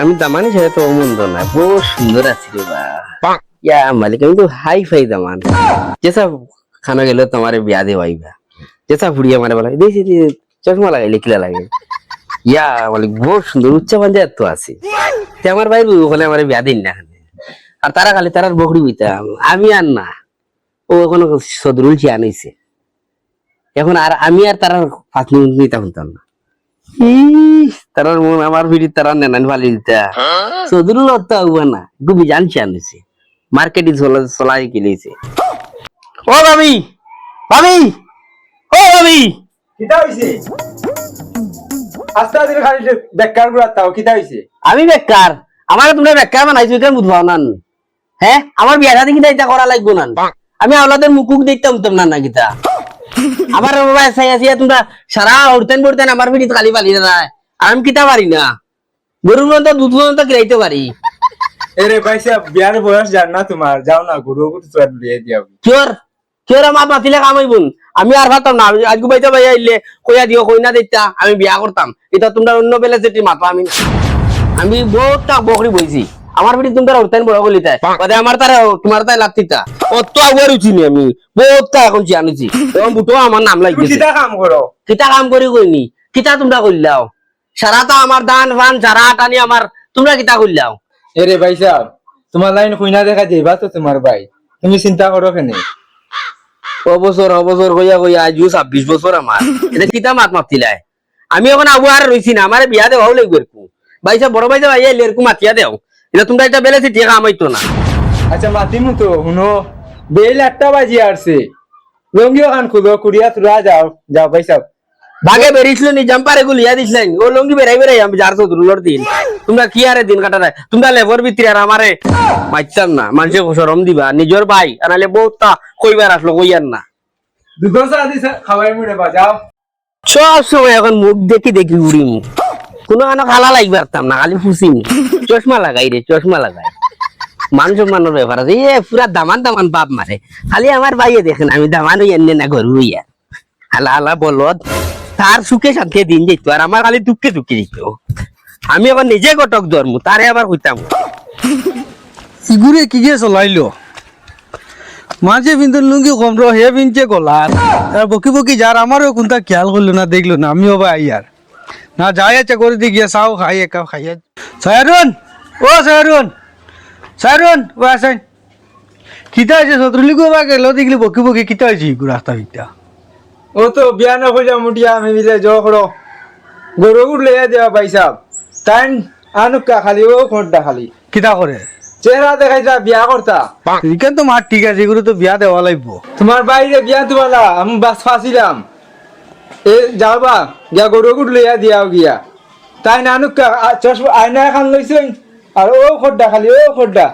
আমি দামানি ছেলে তো মন্দ না বহু সুন্দর আছি রে বা। ইয়া মালিক আমি তো হাই ফাই দামান। যেসা খানা গেলে তোমার বিয়া দে ভাইবা যেসা ফুড়িয়া মারে বলা দেখছি যে চশমা লাগাইলে কিলা লাগে? ইয়া মালিক বহুত সুন্দর উচ্চ পঞ্চায়েত তো আছে। তে আমার ভাই ওখানে আমার বিয়া দিন না আর তারা খালি তারার বকরি বইতাম। আমি আর না। ও এখন সদরুল চেয়ে আনাইছে এখন আর আমি আর তারার পাঁচ মিনিট নিতে শুনতাম না। তারার মন আমার ভিড়ি তারা নেনান ফালি দিতা। হব না গুবি জানছি আনিছে। মার্কেটে চলা চলাই কিনেছে ও ভাবি ভাবি ও ভাবি। কিতা হইছে? আস্তে দিন খালি বেকার গুড়া তাও কিতা হইছে? আমি বেকার আমার তোমরা বেকার বানাইছো কেন বুঝবাও না হ্যাঁ আমার বিয়া শাদী কিনা এটা করা লাগবো না আমি আওলাদের মুকুক দেখতাম না না কিতা। আসিয়া তোমরা সারা উড়তেন পড়তেন আমার ভিড়ি খালি পালি না আর আমি কিতা পারি না? গরুর মতো দুধ পর্যন্ত কিরাইতে পারি। এরে পয়সা বিয়ার বয়স জান না তোমার যাও না গুরু গুরু চুয়াত লিয়ে দিও কিয়র কিয়র আমার আমি আর ভাবতাম না আজকে বাইতে ভাই আইলে কইয়া দিও কইনা দিতা আমি বিয়া করতাম এটা তোমরা অন্য বেলা যেটি মাতো আমি না। আমি বহুতটা বকরি বইছি। আমার বিটি তোমরা উঠতেন বড় গলি তাই। ওদের আমার তারা তোমার তাই লাগতিতা অত আগুয়ার উচিনি আমি। বহুতটা এখন জানিছি এবং বুটো আমার নাম তুমি লাগিছে কিতা কাম করো কিতা কাম করি কইনি কিতা তোমরা কইলাও সারা তো আমার দান ফান সারা টানি আমার তোমরা কিতা কইলাও এরে ভাই সাহেব তোমার লাইন কইনা দেখা যাইবা তো তোমার ভাই। তুমি চিন্তা করো কেনে অবসর অবসর হইয়া হইয়া আজও ছাব্বিশ বছর আমার এটা কিতা মাত মাতিলাই? আমি এখন আবু আর রইছি না আমার বিয়া দেওয়াও লাগবে এরকম বাইসা বড় বাইসা ভাই এলে এরকম মাতিয়া দেও। এটা তোমরা এটা বেলে ঠিক কামাইতো না। আচ্ছা মাতিমু তো শুনো। বেল বাজি আসছে লঙ্গিও খুলো কুড়িয়া তুলা যাও যাও ভাই সাহেব ভাগে বেরিয়েছিল নি জাম্পারে গুলি ইয়া দিছিলেন ও লঙ্গি বেরাই বেরাই আমি যার তো দুলর দিন। তোমরা কি আরে দিন কাটারায় তোমরা লেবর ভিতরে আর আমারে মাইতাম না মানুষে সরম দিবা। নিজের ভাই আর নাহলে বহুতটা কইবার আসলো কইয়ার না। দুধ চা দিছ খাওয়াই মুড়ে সব সময় এখন মুখ দেখি দেখি উড়ি মুখ। কোনো কানো খালা লাগবে পারতাম না, খালি ফুসি মুখ চশমা লাগাই রে, চশমা লাগাই। মান সম্মানের ব্যাপার আছে। এ, পুরা দামান দামান বাপ মারে। খালি আমার ভাইয়ে দেখেন, আমি দামান হই এনে না গরু হইয়া। হালা হালা বলদ। তার সুখে শান্তি দিন যেত আর আমার খালি দুঃখে দুঃখে দিত। আমি এখন নিজে কটক ধর্ম, তারে আবার হইতাম ইগুরে কি গিয়ে চলাইলো? মাঝে বিন্দু লুঙ্গি কম র হে বিনছে গলার। আর বকি বকি যার, আমারও কোনটা খেয়াল করল না, দেখল না, আমিও বা আইয়ার না যাই আছে করে দি গিয়ে চাও খাই একা খাইয়া সায়রুন ও সায়রুন সায়রুন ও আসেন। কিতা আছে শত্রুলি গো বা গেল দেখলি বকি বকি কিতা হয়েছে? ইগুর রাস্তা ভিতটা। ও তো বিয়া না হয়ে যাও মুটিয়া আমি মিলে যাও করো। গরু গুড় লইয়া দেওয়া ভাই সাহেব তাই আনুকা খালি ও খোঁটটা খালি। কিতা করে? চেহারা দেখাইছা বিয়া করতা এখান তো মার ঠিক আছে এগুলো তো বিয়া দেওয়া লাগবো। তোমার বাইরে বিয়া তোমালা আমি বাস ফাঁসিলাম এ যাবা গিয়া গরু গুড় লইয়া দিয়াও গিয়া। তাই নানুকা চশমা আয়না এখন লইছেন আর ও খোড্ডা খালি ও খোড্ডা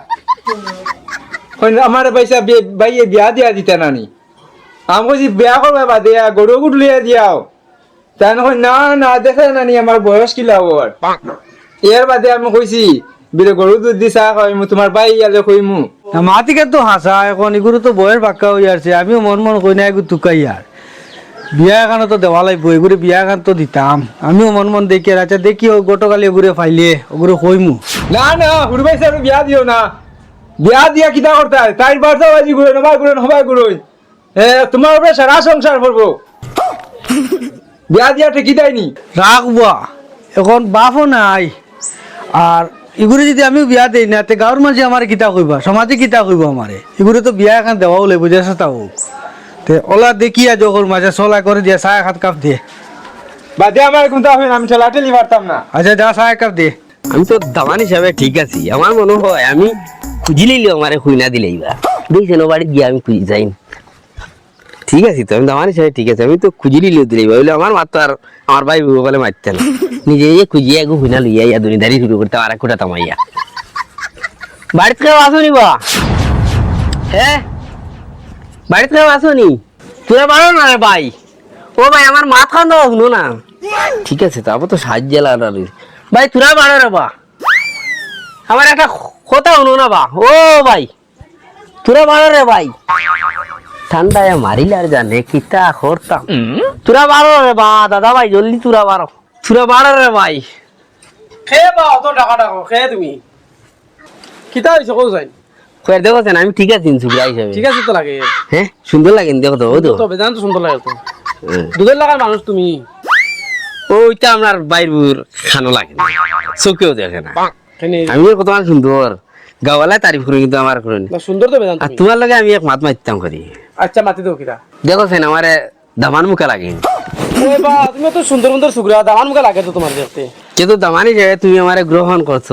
আমার পয়সা বাইয়ে বিয়া দিয়া দিতা নানি। আমি কইছি বিয়া করবে বা দিয়া গরু গুড় লইয়া দিয়াও তাই নয় না না দেখে নানি আমার বয়স কিলা ওর এর বাদে আমি কইছি বিলে গরু দুধ দিছা কইমু তোমার বাই ইয়ালে কইমু মাতিকে তো হাসা এখন এগুলো তো বয়ের বাক্কা আসছে আমিও মন মন কই না এগুলো তুকাই আর বিয়া এখানে তো দেওয়া লাগবো এগুলো বিয়া এখান তো দিতাম। আমিও মন মন দেখি আর আচ্ছা দেখি ও গতকালি ওগুলো ফাইলে ওগুলো কইমু না না হুড়বাই স্যার বিয়া দিও না। বিয়া দিয়া কিতা করতে হয়? তাই বার্তা বাজি ঘুরে নবাই ঘুরে নবাই ঘুরে এ তোমার উপরে সারা সংসার করব বিয়া দিয়া ঠিকই দেয়নি। রাখবা এখন বাপও নাই। আর এগুলো যদি আমি বিয়া দেই না তে গাঁৱৰ মাঝে আমার কিতা কইবা সমাজে কিতা কইব আমারে এগুলো তো বিয়া এখন দেওয়াও লাগবো যে হোক তে ওলা দেখি আজ ওর মাঝে চলা করে দিয়ে এক হাত কাপ দিয়ে। বাদে আমার কোনটা হয় আমি ঠেলা ঠেলি পারতাম না। আচ্ছা যা চাহ কাপ দিয়ে আমি তো দামান হিসাবে ঠিক আছি। আমার মনে হয় আমি খুঁজি লইলে আমারে খুঁজনা দিলেই বা। দেখছেন ও বাড়ি গিয়ে আমি খুঁজি যাই। ঠিক আছে তো আমি দামান হিসাবে ঠিক আছে। আমি তো খুঁজি লিলেও দিলেই বা। বলে আমার মাত্র আর আমার ভাই বলে মারতে না। নিজে খুঁজিয়া একটু খুঁজনা লইয়া ইয়া দুনিদারি শুরু করতে আর একটা তামাইয়া বাড়িতে কেউ আসনি বা? হ্যাঁ? বাড়িতে কেউ আসনি? তোরা পারো না রে ভাই। ও ভাই, আমার মাথা দেওয়া শুনো না। ঠিক আছে, তারপর তো সাহায্য লাগালি ভাই তোরা বাড়ো রে বা। আমার একটা কথা শুনো না বা। ও ভাই তোরা বাড়ো রে ভাই। ঠান্ডায় মারিলে আর জানে কিতা করতাম। তোরা বাড়ো রে বা, দাদা ভাই, জলদি তোরা বাড়ো তোরা বাড়ো রে ভাই। খেয়ে বা, অত টাকা টাকা খেয়ে তুমি? কিতা হয়েছে কৌ যাই দেখো সেন, আমি ঠিক আছি সুবিধা হিসাবে। ঠিক আছে তো লাগে। হ্যাঁ? সুন্দর লাগে দেখো তো তো। তো সুন্দর লাগে তো। হ্যাঁ। দুধের লাগার মানুষ তুমি। ওইটা আমার বাইর খানো লাগে না। চোখেও দেখে না। আমি কত আমার সুন্দর। গাওয়ালায় তারিফ করি কিন্তু আমার করেন না, সুন্দর তো বেদান্ত আর তোমার লগে আমি এক মাত মারতাম করি। আচ্ছা মাতি দাও কিতা দেখো সেন আমার দামান মুখা লাগে। তুমি তো সুন্দর সুন্দর সুগ্রা দামান মুখে লাগে তো তোমার দেখতে। কিন্তু দামানি জায়গায় তুমি আমারে গ্রহণ করছ।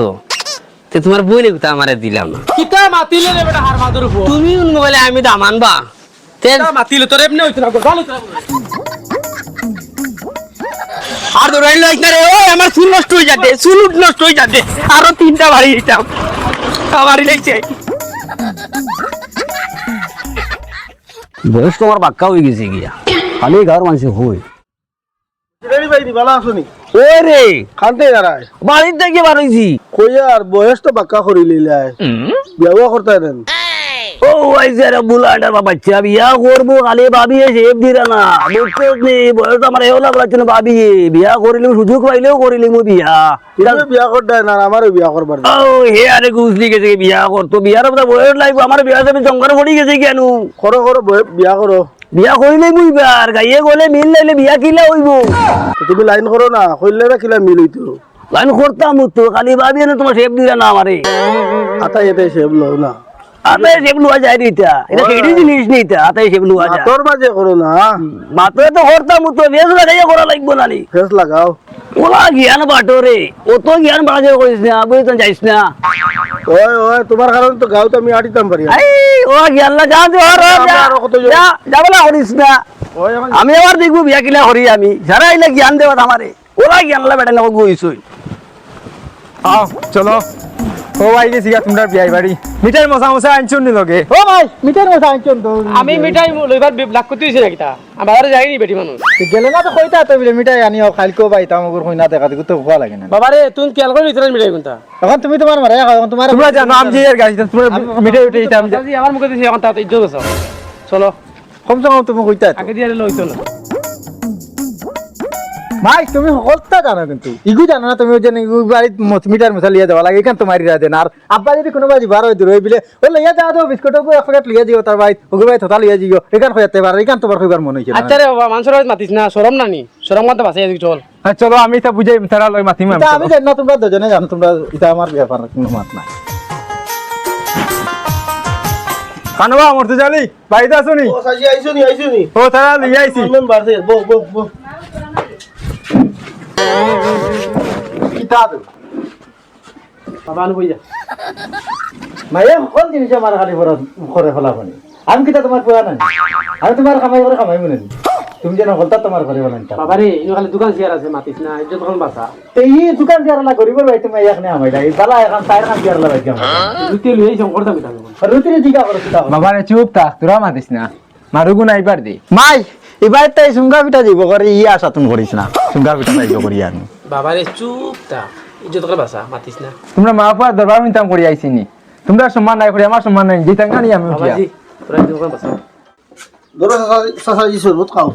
তো তোমার বই নেই আমারে দিলাম। না কিতা মাতিলে রে বেটা হার মাদুর উপর তুমি উন মোবাইলে আমি দামান বা তে মাতিলে তোর এমনি হইতো না গো, ভালো তো। আর দৌড়াই লাইক না রে ওই আমার চুল নষ্ট হয়ে যাবে চুল নষ্ট হয়ে যাবে আরও তিনটা বাড়ি দিতাম। বাড়ি লাগছে। বয়স তোমার বাক্কা হয়ে গেছে গিয়া। খালি ঘর মানুষ হই। ওই রে। খানতে দাঁড়ায় বাড়ির থেকে বাড়াইছি কই আর বয়স তো বাক্কা করি লিলাই। বিয়া করতে দেন। ও আইসে রে বুলাডার বাচ্চা বিয়া করব খালি ভাবি সেব দিরা না। বুঝছ নি বয়স আমার এও লাগছে না ভাবি। বিয়া করিলে সুযোগ পাইলেও করিলে মো বিয়া। তুমি বিয়া করতে না আমারও বিয়া করবার ও হে আরে গুছলি গেছে বিয়া করতো বিয়ার বয়স লাগবে আমার বিয়া যাবে জঙ্গলে পড়ি গেছে কেন? করো করো বিয়া করো। বিয়া করিলে আর গাইয়ে গলে মিল লাইলে বিয়া কিলা হইব। তুমি লাইন করো না কইলে না কিলা মিল হইতো। লাইন করতাম তো খালি ভাবি না তোমার সেব দিলা না আমারে আতা এতে সেব লও না। আতাই সেব লুয়া যায় নি এটা এটা কেডি জিনিস নি এটা আতাই সেব লুয়া যায়। তোর মাঝে করো না। মাত্র তো করতাম তো বেশ লাগাইয়া করা লাগবো না নি ফেস লাগাও। ওলা জ্ঞান বাটো রে অত জ্ঞান বাড়াতে করিস না বুঝি তো যাইস না। ওই ওই তোমার কারণে তো গাঁও তো আমি আটিতাম পারি। এই ও ওর আমরা আরও যাবলা করিস না। আমি আবার দেখব বিয়া কিলা করি আমি। যারা আইলে জ্ঞান দেওয়া আমারে ওরা জ্ঞান লা বেটা না গইছই আও চলো। ও ভাই গেছি গা তোমরা বিয়াই বাড়ি। মিঠাই মশা মশা আনছুন নি লগে? ও ভাই মিটার মতো আনছন তো আমি মিঠাই লইবার লাগ করতে হইছে না কিতা। আমি বাজারে যাইনি বেটি মানুষ গেলে না তো কইতা তো বলে মিটাই আনিও খাইলকো ভাই তামগুর কইনা দেখা দেখো তো খোয়া লাগে না। বাবারে তুমি খেয়াল করে নিতে মিঠাই কোনটা? এখন তুমি তোমার মারা এখন তোমার তোমরা জানো আমি এর গাড়ি তোমরা মিঠাই উঠে দিতাম। যে আমার মুখে দিছে এখন তাতে ইজ্জত আছে। চলো। কমসে কম তুমি কইতা তো। আগে দিয়ে লইতো না ভাই তুমি সকলটা জানো কিন্তু। ইগু জানো না তুমি ওই যে ইগু বাড়িত মিটার মশা লিয়ে যাওয়া লাগে এখান তো মারি দেন আর আব্বা যদি কোনো বাজি বার হইতে রই বিলে ও লইয়া যাওয়া তো বিস্কুট এক প্যাকেট লিয়ে দিও তার ভাই ওগু ভাই থতা লিয়ে দিও এখান খয়াতে পারে এখান তোমার কইবার মনে হইছে আচ্ছা রে বাবা মানুষের মাতিস না সরম নানি সরম মাতে বাঁচাই দিবি চল। হ্যাঁ, চলো আমি তা বুঝাই তারা লই মাতিম আমি আমি জানি না তোমরা দুজনে জানো তোমরা এটা আমার ব্যাপার কোনো মাত নাই। কানবা মরতে জালি বাড়িতে আসুনি ও সাজি আইছো নি আইছো নি। ও তারা লিয়ে আইছি। মেন বো বো বো পানি আমি কিতা তোমার পোয়া নাই? আমি তোমার কামাই করে কামাই মনে তুমি যেন হলতা তোমার করে বলেন বাবারে ইনো খালি দোকান চেয়ার আছে মাতিস না ইজ্জত এখন বাঁচা এই দোকান দিয়ারলা গরিবর ভাই তুমি এখানে আমাই দাই বালা এখন টায়ার কান দিয়ারলা ভাই কেমন লুটি লই শঙ্কর দামি থাকবে রুতিরে জিগা করে কিতা বাবা রে চুপ থাক তোরা মাতিস না। মারুগু নাই পার দি মাই! এবার তাই সুঙ্গা পিঠা দিব করে ই আশা তুমি করিস না। সুঙ্গা পিঠা তাই করি আর। বাবারে চুপ তা ইজ্জত করে বাঁচা মাতিস না। তোমরা মা বাবা দরবার মিনতাম করি আইছি নি। তোমরা সম্মান নাই করি আমার সম্মান নাই। যেটা গানি আমি উঠিয়া। তোরা ইজ্জত করে বাঁচা ধরো সাসাজি শরবত খাও।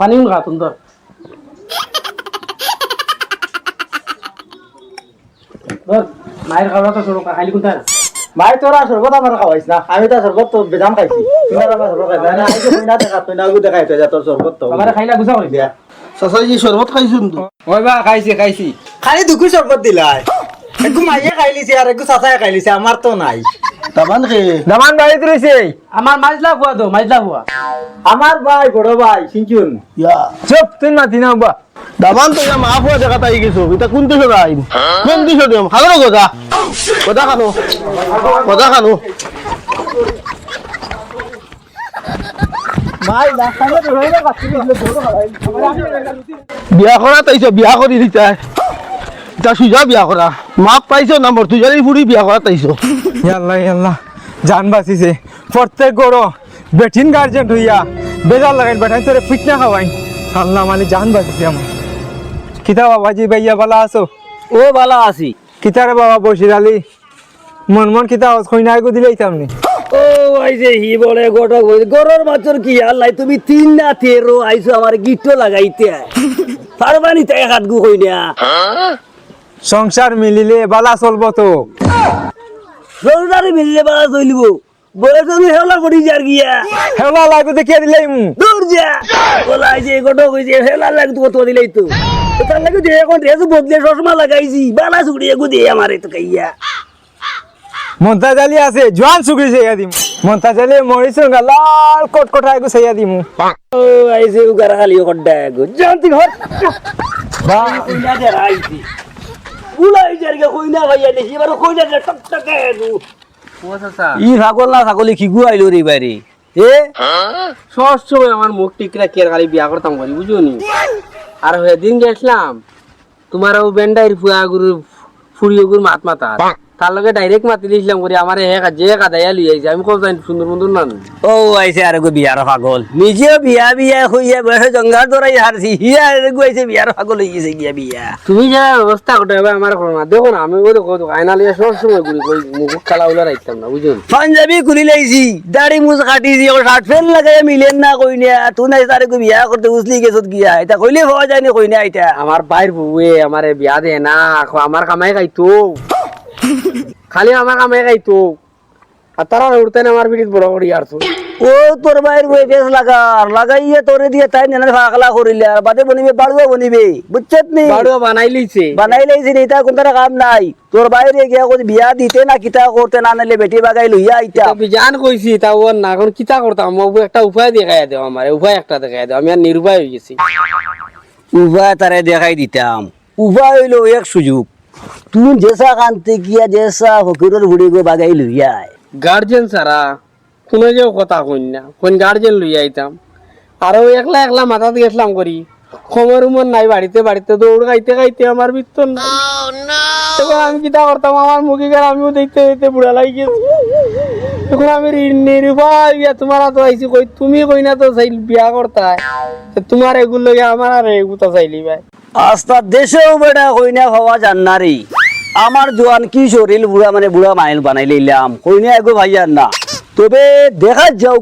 পানি খা ধর। মায়ের খাওয়া তো সরো খাইলি কোনটা মাই তোরা সর্বত আমার খাওয়াইছ না। আমি তো সর্বত তো বেদাম খাইছি। তুমি আমার শরবত খাইছ। না আইজো কইনা দেখা তুই না গু দেখাই তো যা তোর শরবত তো বাবারে খাইলা গুছা করে দিয়া সাসাজি শরবত খাইছুন তো ওই বা খাইছি খাইছি। খালি দুকু সর্বত দিলাই। একু মাইয়ে খাইলিছে আর একু চাচাই খাইলিছে আমার তো নাই। তামান খে দামান বাড়িতে রইছে? আমার মাইজলা ফুয়া তো মাইজলা ফুয়া আমার ভাই বড় ভাই সিনচুন। ইয়া। চুপ তুই না বা দামান তো ইয়া মাফ হওয়া জায়গা তাই গেছো এটা কোন দিশো যাই কোন দিশো দিম? খালো গজা। গজা খানো। গজা খানো। বিয়া করা তাইছো বিয়া কৰি দিতা এটা সুজা বিয়া করা। মাক পাইছো না মোৰ তুজারি ফুৰি বিয়া করা তাইছো ইয়াল্লা ইয়াল্লা জান বাঁচিছে। প্রত্যেক গড় বেঠিন গার্জেন্ট হইয়া বেজার লাগাইন বেঠাই তোরে ফিটনা খাওয়াই আল্লাহ মানে জান বাঁচিছে আমার। কিতা বাবাজি ভাইয়া বালা আছো? ও বালা আছি। কিতা রে বাবা বসির আলী? মন মন কিতা কইনা গো দিলেই তামনি ও আইছে হি বলে গোটা গরর বাছর কি আর লাই তুমি তিন না তেরো আইছো আমার গিটো লাগাইতে। পারবানি তাই হাত গু কই না সংসার মিলিলে বালা চলবো তো। রোজারে মিললে বাস হইলিব বয়স আমি হেওলা পড়ি যার গিয়া। হেলা লাগবে দেখিয়ে দিলেই মু দূর যা। বলা আইছে গোটা কইছে হেওলা লাগতো কত দিলেই তো। তার লাগে যে এখন ড্রেস বদলে চশমা লাগাইছি বালা সুড়ি এগু দিয়ে আমারে তো কাইয়া মন্তা জালি আছে জোয়ান সুগরি সেইয়া দিম। মন্তা জালি মরিস লাল কোট কোঠা এগু সেইয়া দিমু। ও আইছে উগারা খালি কড্ডা এগু জানতি ঘর। কইনা দে আইছি কইনা ভাইয়া দেখি এবার কইনা দে। টক টক ই ছাগল না ছাগলি খিগু আইলো রে বাইরে? এ? আমার মুখ টিকরা কে খালি বিয়া করতাম বুঝনি আর হয়ে দিন গেছিলাম তোমার ও বেন্ডাইর ফুয়া গুরু ফুড়িয়ে গুরু মাত মাতা তার লগে ডাইরেক্ট মাতি দিয়েছিলাম করি আমার হে যে কাদাইয়া লই আইছে। আমি জানি সুন্দর সুন্দর না ও আইছে আর গো বিয়ার পাগল। নিজে বিয়া বিয়া হইয়া বসে জঙ্গার দরাই হারছি। হিয়া আর গো আইছে বিয়ার পাগল হই গেছে গিয়া বিয়া। তুমি যা ব্যবস্থা করতে হবে আমার করো না। দেখো না আমি ওই দেখো আয়না লিয়ে সব সময় ঘুরি কই মুখ কালা উলা রাখতাম না বুঝুন পাঞ্জাবি খুলি লাইছি দাড়ি মুছ কাটিছি ও শার্ট ফেন লাগাই মিলেন না কই না তুই নাই তারে গো বিয়া করতে উসলি গেছত গিয়া। এটা কইলে পাওয়া যায় না কই না এটা। আমার বাইর বউয়ে আমারে বিয়া দে না আমার কামাই খাইতো। খালি আমার কামাই খাইতো। আর তারা উঠতে আমার পিঠিত বড় করি আর ও তোর বাইর বই লাগার লাগাইয়ে তোরে দিয়ে তাই ফাকলা করিলে আর বাদে বনিবে বাড়ুয়া বনিবে। বুঝছত নি? বাড়িও বানাই বানাই লাইছি নি তা কোন কাম নাই। তোর বাইরে গিয়া কই বিয়া দিতে না কিতা করতে না নালে বেটি বাগাই লইয়া আইতা বিজান কইছি তা ও না এখন কিতা করতাম মোক একটা উপায় দেখাই দেও আমার উপায় একটা দেখাই দেও। আমি আর নির্ভয় হয়ে গেছি। উভয় তারে দেখাই দিতাম। উভয় হইল এক সুযোগ। তুই জেসা কানতে গিয়া জেসা ফকিরের বুড়ি গো বাগাই লইয়া আয় গার্জেন সারা যে কথা কইন না। কোন গার্জেন একলা একলা মাথা গেছিলাম করি। খবর উমর নাই, বাড়িতে বাড়িতে দৌড় গাইতে গাইতে আমার নাই তখন আমি কিতা করতাম? আমার মুখে গেলে আমিও দেখতে দেখতে বুড়া লাগি গেছি। আমি নির্ভয় ইয়া তোমার তো কই? তুমি কই না তো চাই বিয়া করতা তোমার এগুলো আমার আর এগুতা চাইলি ভাই। আস্তা দেশেও বেটা কইনা হওয়া জান্নারি। আমার জোয়ান কি শরীর, বুড়া মানে বুড়া মাইল বানাই লইলাম কইনা এগো ভাইয়ার না। তবে দেখা যাও,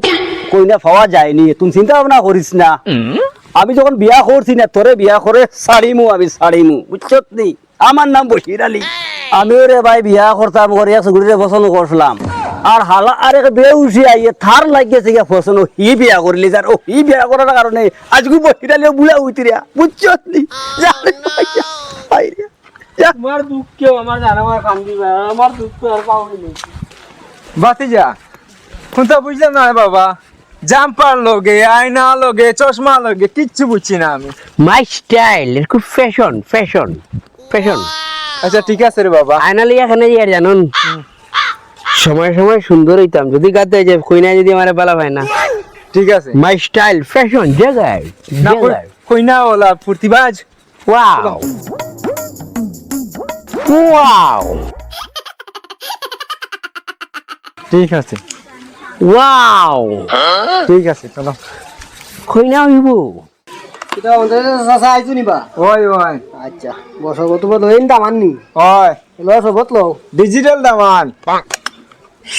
কইনা পাওয়া যায়নি। তুমি চিন্তা ভাবনা করিস না। আমি যখন বিয়া করছি না, তোরে বিয়া করে ছাড়িমু, আমি ছাড়িমু। বুঝছত নি? আমার নাম বসির আলী। আমিও রে ভাই বিয়া করতাম করে এক গুড়িরে পছন্দ করছিলাম। আর হালা আর এক বে উঠি আইয়ে থার লাগিয়েছে গিয়া পছন্দ হি বিয়া করলি যার ও হি বিয়া করার কারণে আজকে বসির আলী বুলা উইতিরিয়া বুঝছত নি যা। তোমার দুঃখ কেউ আমার জানা আমার কান্দি আমার দুঃখ আর পাওনি নেই। বাতিজা কোনটা বুঝলাম না বাবা। জাম্পার লগে আয়না লগে চশমা লগে কিচ্ছু বুঝছি না আমি। মাই স্টাইল খুব ফ্যাশন ফ্যাশন ফ্যাশন আচ্ছা ঠিক আছে রে বাবা। আয়না লিয়া এখানে ইয়ার জানুন। সময় সময় সুন্দর হইতাম। যদি গাতে যে কইনা যদি আমার বেলা পায় না। ঠিক আছে। মাই স্টাইল ফ্যাশন জায়গায় না কইনা ওলা ফুর্তিবাজ। ওয়াও ওয়াও ঠিক আছে। ওয়াও ঠিক আছে চলো। কইনা হইব। এটা অন্তত চাচা আইছো নিবা? ওই ওই। আচ্ছা বছর কত বল হইন দামান নি ওই। লস হবত লো ডিজিটাল দামান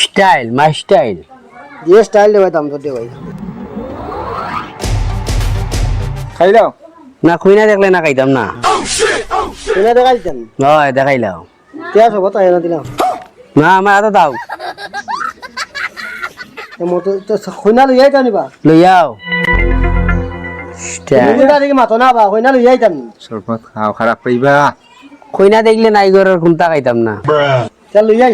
স্টাইল মাই স্টাইল যে স্টাইল দেবাই দাম তো দেবাই খাই দাও না কইনা দেখলে না খাইতাম না। তুমি দেখাই দিতাম হয় দেখাইলাও তেয়া সব তাই না দিলাম। না আমার হাতে দাও। মতো তো খৈনা লই আইতাম নিবা লইয়াও স্টাইল তুমি তারিখে মাতো না বা খৈনা লই আইতাম। শরবত খারাপ পাইবা কইনা দেখলে নাই ঘরের কোনটা খাইতাম না। তে লই আই।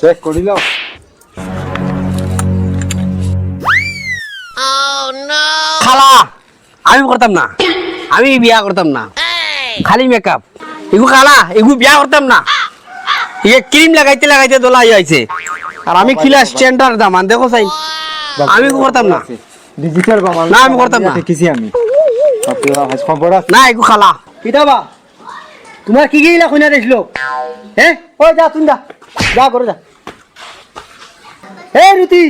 চেক করি খালা আমি করতাম না। আমি বিয়া করতাম না। খালি মেকআপ এগু খালা এগু বিয়া করতাম না। ইয়ে ক্রিম লাগাইতে লাগাইতে দোলা আইছে আর আমি খিলা স্ট্যান্ডার্ড দামান দেখো চাই আমি করতাম না। ডিজিটাল বামাল না, আমি করতাম না। দেখেছি আমি। না একু খালা। কিতাবা তোমার কি গিলা কইনা দেখছিল হ্যাঁ? ও যা তুই যা। যা করে যা। হে রুতি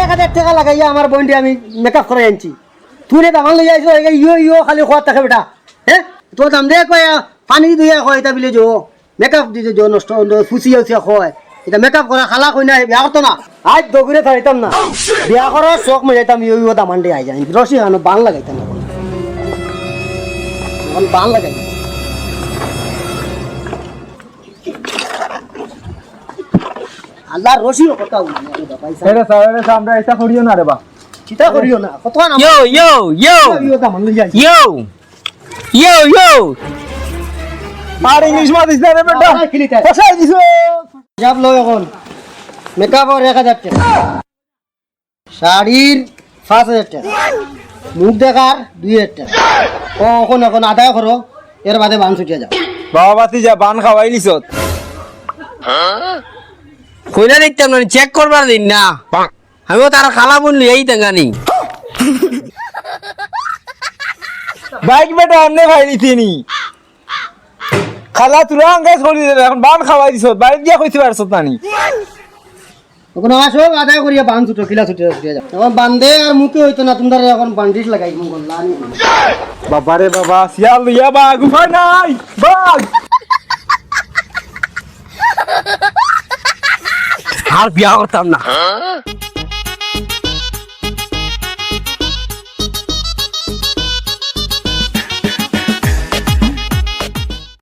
এক হাজার টাকা লাগাইয়া আমার বইনটি আমি মেকআপ করে আনছি। তুই রে দামান লই আইছো ইয়ো ইয়ো খালি খোয়ার থাকে বেটা হ্যাঁ তোর দাম দে কয়া পানি দুইয়া কয় এটা বিলে যো মেকআপ দিছে যো নষ্ট ফুসি উচিয়া কয়। এটা মেকআপ করা খালা কই না বিয়া করতো না? আজ দগুরে থাইতাম না। বিয়া করার শখ মই যাইতাম ইয়ো ইয়ো দামান দিয়ে আই যাই রসি হানো বান লাগাইতাম না। বান লাগাইতাম আল্লাহ রসিও কথা এটা স্যার এটা স্যার, আমরা এটা করিও না রে বা। চিন্তা করিও না? কত না ইয়ো ইয়ো ইয়ো। ইয়ো ইয়ো ইয়ো। আর ইংলিশ মা না রে বেটা। ফসাই দিছো। যাব লো এখন। মেকআপ আর এক হাজার টাকা। শাড়ির পাঁচ হাজার টাকা। মুখ দেখার দুই হাজার টাকা। ও এখন এখন আদায় করো। এর বাদে বান ছুটিয়ে যাও। বাবা বাতি যা বান খাওয়াই লিছত কইনা দেখতাম না চেক করবার দিন না। আমিও তার খালা বোন লিয়াই টাঙ্গানি বাইক বেটা আমনে খাই লিছিনি খালা তুলা আঙ্গাই ছড়ি দিলে এখন বান খাওয়াই দিছত বাইক গিয়া কইতে পারছত নানি এখন আসো আদায় করিয়া বান ছুটো কিলা ছুটিয়ে ছুটিয়ে যাও। এখন বান্ধে আর মুখে হইতো না তোমরা এখন বান্ডিস লাগাই মন করলা বাবারে বাবা শিয়াল লইয়া বাঘ উপায় নাই বাঘ। আর বিয়া করতাম না।